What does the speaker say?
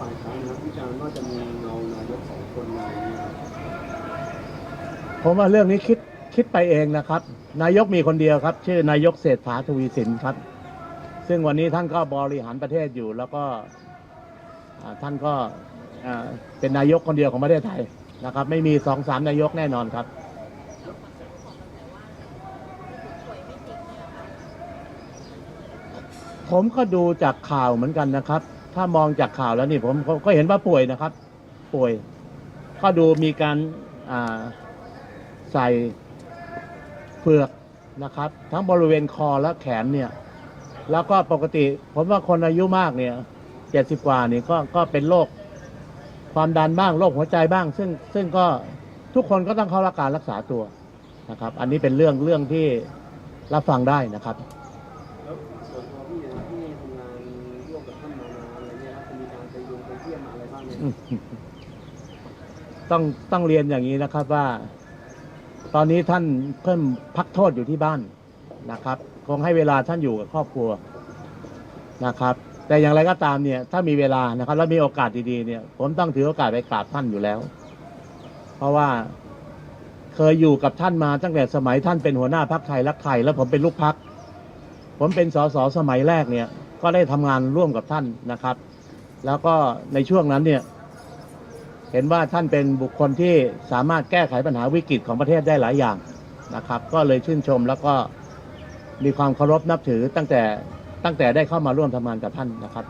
ฝ่ายค้านนะวิจารณ์ว่าจะมีเงานายกสองคนในผมว่าเรื่องนี้คิดคิดไปเองนะครับ นายกมีคนเดียวครับ ชื่อนายกเศรษฐาทวีสินครับ ซึ่งวันนี้ท่านก็บริหารประเทศอยู่ แล้วก็ท่านก็เป็นนายกคนเดียวของประเทศไทยนะครับ ไม่มีสองสามนายกแน่นอนครับผมก็ดูจากข่าวเหมือนกันนะครับ ถ้ามองจากข่าวแล้วนี่ผมก็เห็นว่าป่วยนะครับ ป่วย ก็ดูมีการอ่าใส่เปลือกนะครับ ทั้งบริเวณคอและแขนเนี่ย แล้วก็ปกติ ผมว่าคนอายุมากเนี่ยเจ็ดสิบกว่านี่ก็ก็เป็นโรคความดันบ้างโรคหัวใจบ้าง ซึ่งซึ่งก็ทุกคนก็ต้องเข้ารับการรักษาตัวนะครับ อันนี้เป็นเรื่องเรื่องที่รับฟังได้นะครับ ต้องต้องเรียนอย่างนี้นะครับว่า ตอนนี้ท่านเพิ่มพักโทษอยู่ที่บ้านนะครับ คงให้เวลาท่านอยู่กับครอบครัวนะครับ แต่อย่างไรก็ตามเนี่ย ถ้ามีเวลานะครับ แล้วมีโอกาสดีๆเนี่ย ผมต้องถือโอกาสไปกราบท่านอยู่แล้ว เพราะว่าเคยอยู่กับท่านมาตั้งแต่สมัยท่านเป็นหัวหน้าพักไทยรักไทย แล้วผมเป็นลูกพัก ผมเป็นสสสมัยแรกเนี่ย ก็ได้ทำงานร่วมกับท่านนะครับ แล้วก็ในช่วงนั้นเนี่ยเห็นว่าท่านเป็นบุคคลที่สามารถแก้ไขปัญหาวิกฤตของประเทศได้หลายอย่างนะครับ ก็เลยชื่นชมแล้วก็มีความเคารพนับถือตั้งแต่ตั้งแต่ได้เข้ามาร่วมทำงานกับท่านนะครับ